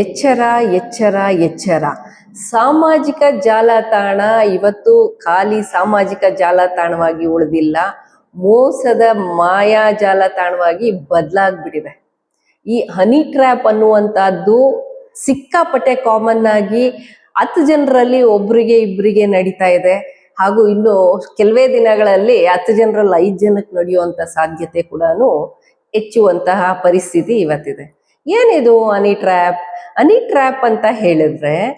ಎಚ್ಚರ ಎಚ್ಚರ ಎಚ್ಚರ. ಸಾಮಾಜಿಕ ಜಾಲತಾಣ ಇವತ್ತು ಖಾಲಿ ಸಾಮಾಜಿಕ ಜಾಲತಾಣವಾಗಿ ಉಳಿದಿಲ್ಲ. ಮೋಸದ ಮಾಯಾ ಜಾಲತಾಣವಾಗಿ ಬದಲಾಗ್ಬಿಟ್ಟಿದೆ ಈ ಹನಿ ಟ್ರ್ಯಾಪ್ ಅನ್ನುವಂತಹದ್ದು ಸಿಕ್ಕಾಪಟ್ಟೆ ಕಾಮನ್ ಆಗಿ ಹತ್ತು ಜನರಲ್ಲಿ ಒಬ್ರಿಗೆ ಇಬ್ರಿಗೆ ನಡೀತಾ ಇದೆ. ಹಾಗೂ ಇನ್ನು ಕೆಲವೇ ದಿನಗಳಲ್ಲಿ ಹತ್ತು ಜನರಲ್ಲಿ ಐದು ಜನಕ್ಕೆ ನಡೆಯುವಂತ ಸಾಧ್ಯತೆ ಕೂಡ ಹೆಚ್ಚುವಂತಹ ಪರಿಸ್ಥಿತಿ ಇವತ್ತಿದೆ. ಏನಿದು ಅನಿ ಟ್ರ್ಯಾಪ್? ಅನಿ ಟ್ರ್ಯಾಪ್ ಅಂತ ಹೇಳಿದ್ರೆ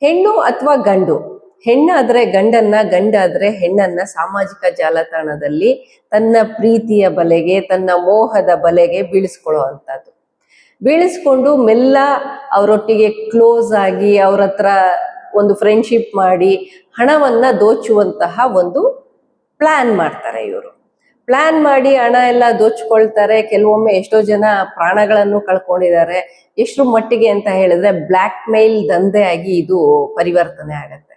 ಹೆಣ್ಣು ಅಥವಾ ಗಂಡು. ಹೆಣ್ಣಾದ್ರೆ ಗಂಡನ್ನ ಗಂಡಾದ್ರೆ ಹೆಣ್ಣನ್ನ ಸಾಮಾಜಿಕ ಜಾಲತಾಣದಲ್ಲಿ ತನ್ನ ಪ್ರೀತಿಯ ಬಲೆಗೆ, ತನ್ನ ಮೋಹದ ಬಲೆಗೆ ಬೀಳಿಸ್ಕೊಳ್ಳೋ ಅಂಥದ್ದು. ಬೀಳಿಸ್ಕೊಂಡು ಮೆಲ್ಲ ಅವರೊಟ್ಟಿಗೆ ಕ್ಲೋಸ್ ಆಗಿ ಅವ್ರ ಹತ್ರ ಒಂದು ಫ್ರೆಂಡ್ಶಿಪ್ ಮಾಡಿ ಹಣವನ್ನ ದೋಚುವಂತಹ ಒಂದು ಪ್ಲಾನ್ ಮಾಡ್ತಾರೆ ಇವರು. ಪ್ಲಾನ್ ಮಾಡಿ ಹಣ ಎಲ್ಲ ದೋಚ್ಕೊಳ್ತಾರೆ. ಕೆಲವೊಮ್ಮೆ ಎಷ್ಟೋ ಜನ ಪ್ರಾಣಗಳನ್ನು ಕಳ್ಕೊಂಡಿದ್ದಾರೆ. ಎಷ್ಟು ಮಟ್ಟಿಗೆ ಅಂತ ಹೇಳಿದ್ರೆ ಬ್ಲ್ಯಾಕ್ ಮೇಲ್ ದಂಧೆ ಆಗಿ ಇದು ಪರಿವರ್ತನೆ ಆಗತ್ತೆ.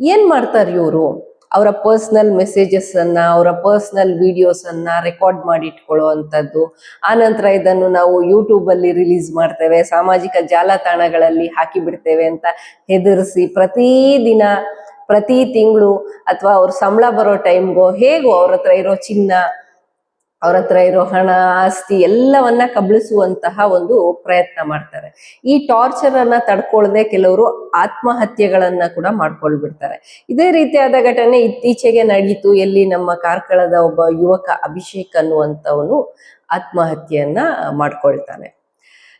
ಏನ್ ಮಾಡ್ತಾರೆ ಇವರು? ಅವರ ಪರ್ಸನಲ್ ಮೆಸೇಜಸ್ ಅನ್ನ, ಅವರ ಪರ್ಸನಲ್ ವಿಡಿಯೋಸ್ ಅನ್ನ ರೆಕಾರ್ಡ್ ಮಾಡಿ ಇಟ್ಕೊಳ್ಳೋ ಅಂಥದ್ದು ಆನಂತರ ಇದನ್ನು ನಾವು ಯೂಟ್ಯೂಬ್ ಅಲ್ಲಿ ರಿಲೀಸ್ ಮಾಡ್ತೇವೆ. ಸಾಮಾಜಿಕ ಜಾಲತಾಣಗಳಲ್ಲಿ ಹಾಕಿ ಬಿಡ್ತೇವೆ ಅಂತ ಹೆದರಿಸಿ ಪ್ರತಿದಿನ ಪ್ರತಿ ತಿಂಗಳು ಅಥವಾ ಅವ್ರ ಸಂಬಳ ಬರೋ ಟೈಮ್ಗೋ ಹೇಗೋ ಅವ್ರ ಹತ್ರ ಇರೋ ಚಿನ್ನ, ಅವ್ರ ಹತ್ರ ಇರೋ ಹಣ, ಆಸ್ತಿ ಎಲ್ಲವನ್ನ ಕಬಳಿಸುವಂತಹ ಒಂದು ಪ್ರಯತ್ನ ಮಾಡ್ತಾರೆ. ಈ ಟಾರ್ಚರ್ ಅನ್ನ ತಡ್ಕೊಳ್ದೆ ಕೆಲವರು ಆತ್ಮಹತ್ಯೆಗಳನ್ನ ಕೂಡ ಮಾಡ್ಕೊಳ್ಬಿಡ್ತಾರೆ. ಇದೇ ರೀತಿಯಾದ ಘಟನೆ ಇತ್ತೀಚೆಗೆ ನಡೀತು. ಎಲ್ಲಿ ನಮ್ಮ ಕಾರ್ಕಳದ ಒಬ್ಬ ಯುವಕ ಅಭಿಷೇಕ್ ಅನ್ನುವಂಥವನು ಆತ್ಮಹತ್ಯೆಯನ್ನ ಮಾಡ್ಕೊಳ್ತಾನೆ.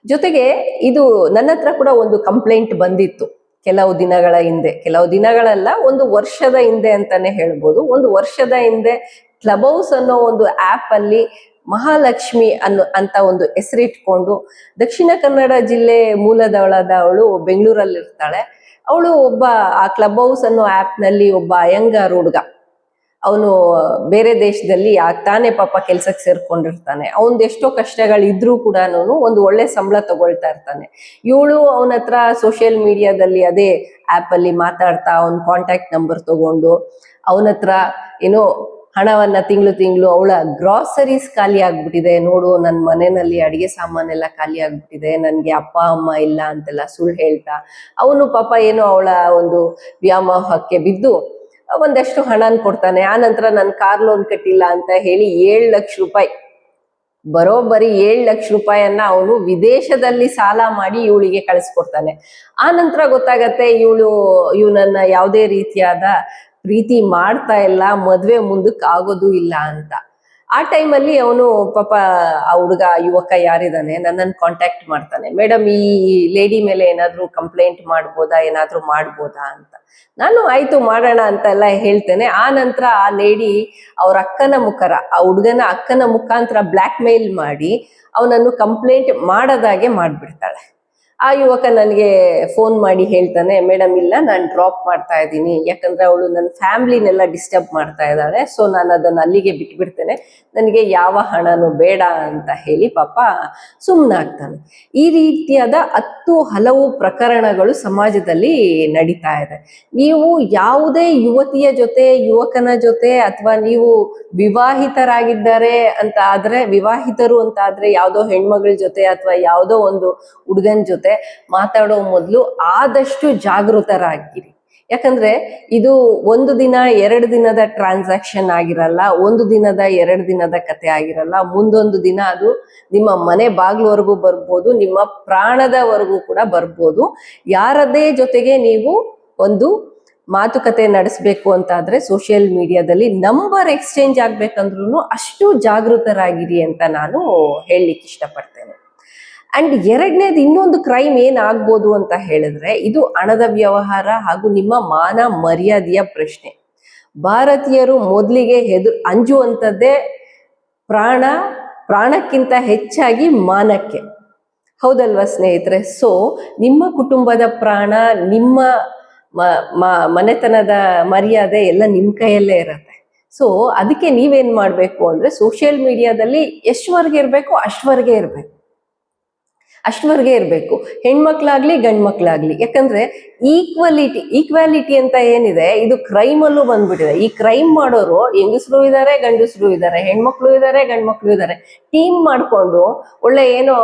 ಜೊತೆಗೆ ಇದು ನನ್ನ ಹತ್ರ ಕೂಡ ಒಂದು ಕಂಪ್ಲೇಂಟ್ ಬಂದಿತ್ತು. ಕೆಲವು ದಿನಗಳ ಹಿಂದೆ, ಕೆಲವು ದಿನಗಳಲ್ಲ, ಒಂದು ವರ್ಷದ ಹಿಂದೆ ಅಂತಾನೆ ಹೇಳ್ಬೋದು. ಒಂದು ವರ್ಷದ ಹಿಂದೆ ಕ್ಲಬ್ ಹೌಸ್ ಅನ್ನೋ ಒಂದು ಆಪ್ ಅಲ್ಲಿ ಮಹಾಲಕ್ಷ್ಮಿ ಅನ್ನೋ ಅಂತ ಒಂದು ಹೆಸರಿಟ್ಕೊಂಡು, ದಕ್ಷಿಣ ಕನ್ನಡ ಜಿಲ್ಲೆ ಮೂಲದವಳಾದ ಅವಳು ಬೆಂಗಳೂರಲ್ಲಿ ಇರ್ತಾಳೆ ಅವಳು ಒಬ್ಬ ಆ ಕ್ಲಬ್ ಹೌಸ್ ಅನ್ನೋ ಆಪ್ನಲ್ಲಿ ಒಬ್ಬ ಅಯ್ಯಂಗಾರ್ ಹುಡುಗ. ಅವನು ಬೇರೆ ದೇಶದಲ್ಲಿ ತಾನೇ ಪಾಪ ಕೆಲ್ಸಕ್ಕೆ ಸೇರ್ಕೊಂಡಿರ್ತಾನೆ. ಅವನ್ ಎಷ್ಟೋ ಕಷ್ಟಗಳಿದ್ರೂ ಕೂಡ ಒಂದು ಒಳ್ಳೆ ಸಂಬಳ ತಗೊಳ್ತಾ ಇರ್ತಾನೆ. ಇವಳು ಅವನ ಹತ್ರ ಸೋಷಿಯಲ್ ಮೀಡಿಯಾದಲ್ಲಿ ಅದೇ ಆಪ್ ಅಲ್ಲಿ ಮಾತಾಡ್ತಾ, ಅವನ ಕಾಂಟ್ಯಾಕ್ಟ್ ನಂಬರ್ ತಗೊಂಡು, ಅವನ ಹತ್ರ ಏನೋ ಹಣವನ್ನ ತಿಂಗಳು ತಿಂಗಳು ಅವಳ ಗ್ರಾಸರೀಸ್ ಖಾಲಿ ಆಗ್ಬಿಟ್ಟಿದೆ. ನೋಡು ನನ್ನ ಮನೆಯಲ್ಲಿ ಅಡಿಗೆ ಸಾಮಾನೆಲ್ಲ ಖಾಲಿ ಆಗ್ಬಿಟ್ಟಿದೆ. ನನ್ಗೆ ಅಪ್ಪ, ಅಮ್ಮ ಇಲ್ಲ ಅಂತೆಲ್ಲ ಸುಳ್ಳು ಹೇಳ್ತಾ, ಅವನು ಪಾಪ ಏನೋ ಅವಳ ಒಂದು ವ್ಯಾಮೋಹಕ್ಕೆ ಬಿದ್ದು ಒಂದಷ್ಟು ಹಣನ ಕೊಡ್ತಾನೆ. ಆ ನಂತರ ನನ್ ಕಾರ್ ಲೋನ್ ಕಟ್ಟಿಲ್ಲ ಅಂತ ಹೇಳಿ ಏಳು ಲಕ್ಷ ರೂಪಾಯಿ. ಬರೋಬ್ಬರಿ ಏಳು ಲಕ್ಷ ರೂಪಾಯನ್ನ ಅವನು ವಿದೇಶದಲ್ಲಿ ಸಾಲ ಮಾಡಿ ಇವಳಿಗೆ ಕಳಿಸ್ಕೊಡ್ತಾನೆ. ಆ ನಂತರ ಗೊತ್ತಾಗತ್ತೆ ಇವಳು, ಇವನನ್ನ ಯಾವುದೇ ರೀತಿಯಾದ ಪ್ರೀತಿ ಮಾಡ್ತಾ ಇಲ್ಲ, ಮದ್ವೆ ಮುಂದಕ್ಕೆ ಆಗೋದು ಇಲ್ಲ ಅಂತ. ಆ ಟೈಮಲ್ಲಿ ಅವನು ಪಾಪ ಆ ಹುಡುಗ ಯುವಕ ಯಾರಿದ್ದಾನೆ ನನ್ನನ್ನು ಕಾಂಟ್ಯಾಕ್ಟ್ ಮಾಡ್ತಾನೆ. ಮೇಡಮ್, ಈ ಲೇಡಿ ಮೇಲೆ ಏನಾದರೂ ಕಂಪ್ಲೇಂಟ್ ಮಾಡ್ಬೋದಾ? ಏನಾದರೂ ಮಾಡ್ಬೋದಾ? ಅಂತ. ನಾನು, ಆಯ್ತು, ಮಾಡೋಣ ಅಂತ ಎಲ್ಲ ಹೇಳ್ತೇನೆ. ಆ ನಂತರ ಆ ಲೇಡಿ ಅವ್ರ ಅಕ್ಕನ ಮುಖರ, ಆ ಹುಡುಗನ ಅಕ್ಕನ ಮುಖಾಂತರ ಬ್ಲ್ಯಾಕ್ ಮೇಲ್ ಮಾಡಿ, ಅವನನ್ನು ಕಂಪ್ಲೇಂಟ್ ಮಾಡೋದಾಗೆ ಮಾಡ್ಬಿಡ್ತಾಳೆ. ಆ ಯುವಕ ನನಗೆ ಫೋನ್ ಮಾಡಿ ಹೇಳ್ತಾನೆ ಮೇಡಮ್ ಇಲ್ಲ, ನಾನು ಡ್ರಾಪ್ ಮಾಡ್ತಾ ಇದ್ದೀನಿ. ಯಾಕಂದ್ರೆ ಅವಳು ನನ್ನ ಫ್ಯಾಮ್ಲಿನೆಲ್ಲ ಡಿಸ್ಟರ್ಬ್ ಮಾಡ್ತಾ ಇದ್ದಾಳೆ. ಸೊ ನಾನು ಅದನ್ನು ಅಲ್ಲಿಗೆ ಬಿಟ್ಬಿಡ್ತೇನೆ. ನನಗೆ ಯಾವ ಹಣನೂ ಬೇಡ ಅಂತ ಹೇಳಿ ಪಾಪ ಸುಮ್ಮನಾಗ್ತಾನೆ ಈ ರೀತಿಯಾದ ಹತ್ತು ಹಲವು ಪ್ರಕರಣಗಳು ಸಮಾಜದಲ್ಲಿ ನಡೀತಾ ಇದೆ. ನೀವು ಯಾವುದೇ ಯುವತಿಯ ಜೊತೆ, ಯುವಕನ ಜೊತೆ, ಅಥವಾ ನೀವು ವಿವಾಹಿತರಾಗಿದ್ದಾರೆ ಅಂತ ಆದ್ರೆ ವಿವಾಹಿತರು ಅಂತ ಆದ್ರೆ ಯಾವುದೋ ಹೆಣ್ಮಗಳ ಜೊತೆ ಅಥವಾ ಯಾವುದೋ ಒಂದು ಹುಡುಗನ ಜೊತೆ ಮಾತಾಡೋ ಮೊದಲು ಆದಷ್ಟು ಜಾಗೃತರಾಗಿರಿ. ಯಾಕಂದ್ರೆ ಇದು ಒಂದು ದಿನ, ಎರಡು ದಿನದ ಟ್ರಾನ್ಸಾಕ್ಷನ್ ಆಗಿರಲ್ಲ, ಒಂದು ದಿನದ, ಎರಡು ದಿನದ ಕತೆ ಆಗಿರಲ್ಲ, ಮುಂದೊಂದು ದಿನ ಅದು ನಿಮ್ಮ ಮನೆ ಬಾಗಿಲವರೆಗೂ ಬರ್ಬೋದು, ನಿಮ್ಮ ಪ್ರಾಣದವರೆಗೂ ಕೂಡ ಬರ್ಬೋದು. ಯಾರದೇ ಜೊತೆಗೆ ನೀವು ಒಂದು ಮಾತುಕತೆ ನಡೆಸಬೇಕು ಅಂತಾದ್ರೆ ಸೋಷಿಯಲ್ ಮೀಡಿಯಾದಲ್ಲಿ ನಂಬರ್ ಎಕ್ಸ್ಚೇಂಜ್ ಆಗ್ಬೇಕಂದ್ರೂ ಅಷ್ಟು ಜಾಗೃತರಾಗಿರಿ ಅಂತ ನಾನು ಹೇಳಲಿಕ್ಕೆ ಇಷ್ಟಪಡ್ತೇನೆ. ಅಂಡ್ ಎರಡನೇದು ಇನ್ನೊಂದು ಕ್ರೈಮ್ ಏನಾಗ್ಬೋದು ಅಂತ ಹೇಳಿದ್ರೆ, ಇದು ಹಣದ ವ್ಯವಹಾರ ಹಾಗೂ ನಿಮ್ಮ ಮಾನ ಮರ್ಯಾದೆಯ ಪ್ರಶ್ನೆ. ಭಾರತೀಯರು ಮೊದಲಿಗೆ ಹೆದು ಅಂಜುವಂಥದ್ದೇ ಪ್ರಾಣ, ಪ್ರಾಣಕ್ಕಿಂತ ಹೆಚ್ಚಾಗಿ ಮಾನಕ್ಕೆ. ಹೌದಲ್ವಾ ಸ್ನೇಹಿತರೆ? ಸೊ ನಿಮ್ಮ ಕುಟುಂಬದ ಪ್ರಾಣ, ನಿಮ್ಮ ಮನೆತನದ ಮರ್ಯಾದೆ ಎಲ್ಲ ನಿಮ್ಮ ಕೈಯಲ್ಲೇ ಇರುತ್ತೆ. ಸೊ ಅದಕ್ಕೆ ನೀವೇನು ಮಾಡಬೇಕು ಅಂದ್ರೆ ಸೋಷಿಯಲ್ ಮೀಡಿಯಾದಲ್ಲಿ ಎಷ್ಟುವರೆಗೆ ಇರಬೇಕು ಅಷ್ಟವರೆಗೆ ಇರಬೇಕು. ಅಷ್ಟವರೆಗೆ ಇರಬೇಕು. ಹೆಣ್ಮಕ್ಳಾಗ್ಲಿ ಗಂಡ್ ಮಕ್ಳಾಗ್ಲಿ ಯಾಕಂದ್ರೆ ಈಕ್ವಲಿಟಿ ಈಕ್ವಾಲಿಟಿ ಅಂತ ಏನಿದೆ, ಇದು ಕ್ರೈಮ್ ಅಲ್ಲೂ ಬಂದ್ಬಿಟ್ಟಿದೆ. ಈ ಕ್ರೈಮ್ ಮಾಡೋರು ಹೆಂಗಸರು ಇದ್ದಾರೆ ಗಂಡಸರು ಇದ್ದಾರೆ ಹೆಣ್ಮಕ್ಳು ಇದ್ದಾರೆ ಗಂಡ್ ಮಕ್ಳು ಇದ್ದಾರೆ ಟೀಮ್ ಮಾಡ್ಕೊಂಡು ಒಳ್ಳೆ ಏನೋ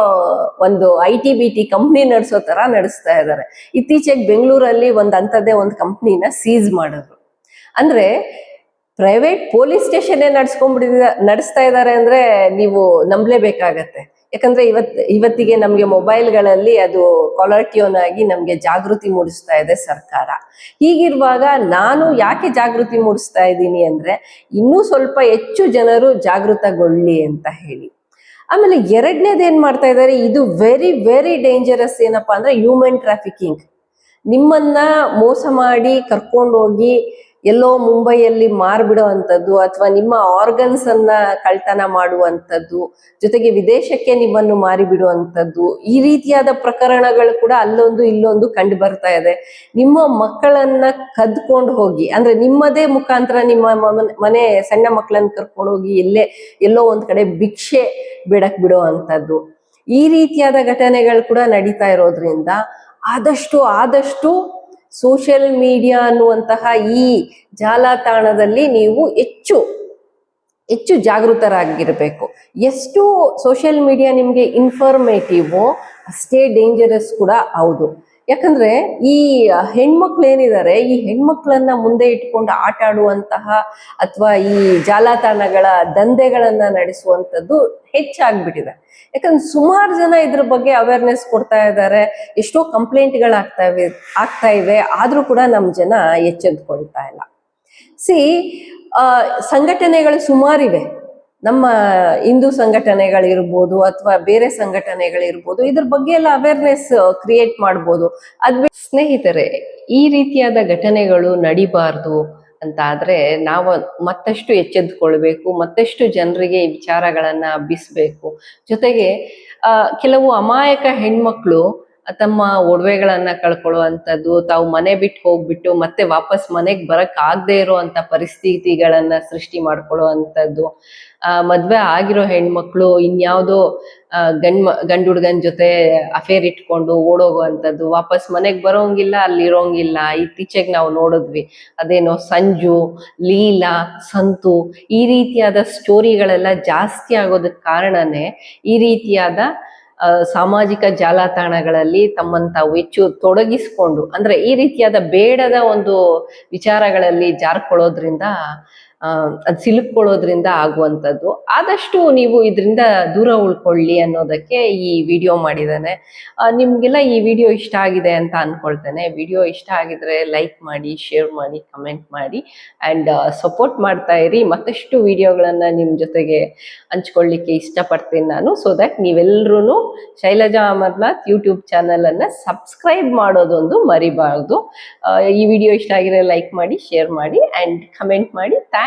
ಒಂದು I T B T company ನಡೆಸೋ ತರ ನಡೆಸ್ತಾ ಇದ್ದಾರೆ ಇತ್ತೀಚೆಗೆ ಬೆಂಗಳೂರಲ್ಲಿ ಒಂದ್ ಅಂತದೇ ಒಂದು ಕಂಪ್ನಿನ ಸೀಸ್ ಮಾಡಿದ್ರು. ಅಂದ್ರೆ ಪ್ರೈವೇಟ್ ಪೊಲೀಸ್ ಸ್ಟೇಷನ್ ನಡ್ಸ್ಕೊಂಡ್ಬಿಟ್ಟಿದ, ನಡೆಸ್ತಾ ಇದ್ದಾರೆ ಅಂದ್ರೆ ನೀವು ನಂಬಲೇಬೇಕಾಗತ್ತೆ. ಯಾಕಂದ್ರೆ ಇವತ್, ಇವತ್ತಿಗೆ ನಮ್ಗೆ ಮೊಬೈಲ್ಗಳಲ್ಲಿ ಅದು ಕಾಲರ್ ಆಗಿ ನಮ್ಗೆ ಜಾಗೃತಿ ಮೂಡಿಸ್ತಾ ಇದೆ ಸರ್ಕಾರ. ಹೀಗಿರುವಾಗ ನಾನು ಯಾಕೆ ಜಾಗೃತಿ ಮೂಡಿಸ್ತಾ ಇದ್ದೀನಿ ಅಂದ್ರೆ ಇನ್ನೂ ಸ್ವಲ್ಪ ಹೆಚ್ಚು ಜನರು ಜಾಗೃತಗೊಳ್ಳಿ ಅಂತ ಹೇಳಿ. ಆಮೇಲೆ ಎರಡನೇದು ಏನ್ ಮಾಡ್ತಾ ಇದ್ದಾರೆ ಇದು ವೆರಿ ವೆರಿ ಡೇಂಜರಸ್ ಏನಪ್ಪಾ ಅಂದ್ರೆ ಹ್ಯೂಮನ್ ಟ್ರಾಫಿಕಿಂಗ್ ನಿಮ್ಮನ್ನ ಮೋಸ ಮಾಡಿ ಕರ್ಕೊಂಡು ಹೋಗಿ ಎಲ್ಲೋ ಮುಂಬೈಯಲ್ಲಿ ಮಾರ್ಬಿಡೋ ಅಂಥದ್ದು ಅಥವಾ ನಿಮ್ಮ ಆರ್ಗನ್ಸ್ ಅನ್ನ ಕಳ್ತನ ಮಾಡುವಂಥದ್ದು, ಜೊತೆಗೆ ವಿದೇಶಕ್ಕೆ ನಿಮ್ಮನ್ನು ಮಾರಿ ಬಿಡುವಂಥದ್ದು ಈ ರೀತಿಯಾದ ಪ್ರಕರಣಗಳು ಕೂಡ ಅಲ್ಲೊಂದು ಇಲ್ಲೊಂದು ಕಂಡು ಬರ್ತಾ ಇದೆ. ನಿಮ್ಮ ಮಕ್ಕಳನ್ನ ಕದ್ಕೊಂಡು ಹೋಗಿ, ಅಂದ್ರೆ ನಿಮ್ಮದೇ ಮುಖಾಂತರ ನಿಮ್ಮ ಮನೆ ಸಣ್ಣ ಮಕ್ಕಳನ್ನ ಕರ್ಕೊಂಡು ಹೋಗಿ ಎಲ್ಲೇ, ಎಲ್ಲೋ ಒಂದ್ ಕಡೆ ಭಿಕ್ಷೆ ಬಿಡಕ್ ಬಿಡೋ ಅಂಥದ್ದು ಈ ರೀತಿಯಾದ ಘಟನೆಗಳು ಕೂಡ ನಡೀತಾ ಇರೋದ್ರಿಂದ ಆದಷ್ಟು ಆದಷ್ಟು ಸೋಷಿಯಲ್ ಮೀಡಿಯಾ ಅನ್ನುವಂತಹ ಈ ಜಾಲತಾಣದಲ್ಲಿ ನೀವು ಹೆಚ್ಚು ಹೆಚ್ಚು ಜಾಗೃತರಾಗಿರಬೇಕು. ಎಷ್ಟು ಸೋಷಿಯಲ್ ಮೀಡಿಯಾ ನಿಮಗೆ ಇನ್ಫಾರ್ಮೇಟಿವೋ ಅಷ್ಟೇ ಡೇಂಜರಸ್ ಕೂಡ ಹೌದು. ಯಾಕಂದ್ರೆ ಈ ಹೆಣ್ಮಕ್ಳು ಏನಿದ್ದಾರೆ ಈ ಹೆಣ್ಮಕ್ಳನ್ನ ಮುಂದೆ ಇಟ್ಕೊಂಡು ಆಟ ಆಡುವಂತಹ ಅಥವಾ ಈ ಜಾಲತಾಣಗಳ ದಂಧೆಗಳನ್ನ ನಡೆಸುವಂಥದ್ದು ಹೆಚ್ಚಾಗ್ಬಿಟ್ಟಿದೆ. ಯಾಕಂದ್ರೆ ಸುಮಾರು ಜನ ಇದ್ರ ಬಗ್ಗೆ ಅವೇರ್ನೆಸ್ ಕೊಡ್ತಾ ಇದ್ದಾರೆ, ಎಷ್ಟೋ ಕಂಪ್ಲೇಂಟ್ಗಳಾಗ್ತಾ ಇವೆ, ಆಗ್ತಾ ಇವೆ, ಆದ್ರೂ ಕೂಡ ನಮ್ಮ ಜನ ಎಚ್ಚೆತ್ಕೊಳ್ತಾ ಇಲ್ಲ. ಸಿ ಸಂಘಟನೆಗಳು ಸುಮಾರಿವೆ ನಮ್ಮ ಹಿಂದೂ ಸಂಘಟನೆಗಳಿರ್ಬೋದು ಅಥವಾ ಬೇರೆ ಸಂಘಟನೆಗಳಿರ್ಬೋದು ಇದ್ರ ಬಗ್ಗೆ ಎಲ್ಲ ಅವೇರ್ನೆಸ್ ಕ್ರಿಯೇಟ್ ಮಾಡ್ಬೋದು. ಅದ್ ಸ್ನೇಹಿತರೆ, ಈ ರೀತಿಯಾದ ಘಟನೆಗಳು ನಡಿಬಾರ್ದು ಅಂತ ಆದ್ರೆ ನಾವು ಮತ್ತಷ್ಟು ಎಚ್ಚೆದ್ಕೊಳ್ಬೇಕು ಮತ್ತಷ್ಟು ಜನರಿಗೆ ವಿಚಾರಗಳನ್ನ ಹಬ್ಬಿಸ್ಬೇಕು ಜೊತೆಗೆ ಕೆಲವು ಅಮಾಯಕ ಹೆಣ್ಮಕ್ಳು ತಮ್ಮ ಒಡವೆಗಳನ್ನ ಕಳ್ಕೊಳ್ಳುವಂಥದ್ದು, ತಾವು ಮನೆ ಬಿಟ್ಟು ಹೋಗ್ಬಿಟ್ಟು ಮತ್ತೆ ವಾಪಸ್ ಮನೆಗೆ ಬರಕ್ ಆಗದೆ ಇರುವಂತ ಪರಿಸ್ಥಿತಿಗಳನ್ನ ಸೃಷ್ಟಿ ಮಾಡ್ಕೊಳ್ಳುವಂಥದ್ದು. ಆ, ಮದ್ವೆ ಆಗಿರೋ ಹೆಣ್ಮಕ್ಳು ಇನ್ಯಾವುದೋ ಗಂಡ್ ಗಂಡು ಹುಡ್ಗನ್ ಜೊತೆ ಅಫೇರ್ ಇಟ್ಕೊಂಡು ಓಡೋಗುವಂಥದ್ದು, ವಾಪಸ್ ಮನೆಗೆ ಬರೋಂಗಿಲ್ಲ, ಅಲ್ಲಿ ಇರೋಂಗಿಲ್ಲ, ಇತ್ತೀಚೆಗೆ ನಾವು ನೋಡಿದ್ವಿ. ಅದೇನೋ ಸಂಜು, ಲೀಲಾ, ಸಂತು, ಈ ರೀತಿಯಾದ ಸ್ಟೋರಿಗಳೆಲ್ಲ ಜಾಸ್ತಿ ಆಗೋದಕ್ಕೆ ಕಾರಣನೇ ಈ ರೀತಿಯಾದ ಸಾಮಾಜಿಕ ಜಾಲತಾಣಗಳಲ್ಲಿ ತಮ್ಮನ್ನು ತಾವು ಹೆಚ್ಚು ತೊಡಗಿಸ್ಕೊಂಡು ಅಂದ್ರೆ ಈ ರೀತಿಯಾದ ಬೇಡದ ಒಂದು ವಿಚಾರಗಳಲ್ಲಿ ಜಾರ್ಕೊಳ್ಳೋದ್ರಿಂದ ಅದ್ ಸಿಲುಕೊಳ್ಳೋದ್ರಿಂದ ಆಗುವಂಥದ್ದು. ಆದಷ್ಟು ನೀವು ಇದರಿಂದ ದೂರ ಉಳ್ಕೊಳ್ಳಿ ಅನ್ನೋದಕ್ಕೆ ಈ ವಿಡಿಯೋ ಮಾಡಿದ್ದಾನೆ. ನಿಮಗೆಲ್ಲ ಈ ವಿಡಿಯೋ ಇಷ್ಟ ಆಗಿದೆ ಅಂತ ಅಂದ್ಕೊಳ್ತೇನೆ ವಿಡಿಯೋ ಇಷ್ಟ ಆಗಿದ್ರೆ ಲೈಕ್ ಮಾಡಿ, ಶೇರ್ ಮಾಡಿ, ಕಮೆಂಟ್ ಮಾಡಿ ಆ್ಯಂಡ್ ಸಪೋರ್ಟ್ ಮಾಡ್ತಾ ಇರಿ. ಮತ್ತಷ್ಟು ವಿಡಿಯೋಗಳನ್ನ ನಿಮ್ಮ ಜೊತೆಗೆ ಹಂಚ್ಕೊಳ್ಳಿಕ್ಕೆ ಇಷ್ಟಪಡ್ತೀನಿ ನಾನು. ಸೊ ದಟ್ ನೀವೆಲ್ಲರೂ ಶೈಲಜಾ ಅಮರ್ನಾಥ್ ಯೂಟ್ಯೂಬ್ ಚಾನಲನ್ನು ಸಬ್ಸ್ಕ್ರೈಬ್ ಮಾಡೋದೊಂದು ಮರಿಬಾರ್ದು. ಈ ವಿಡಿಯೋ ಇಷ್ಟ ಆಗಿದ್ರೆ ಲೈಕ್ ಮಾಡಿ, ಶೇರ್ ಮಾಡಿ ಆ್ಯಂಡ್ ಕಮೆಂಟ್ ಮಾಡಿ. Thank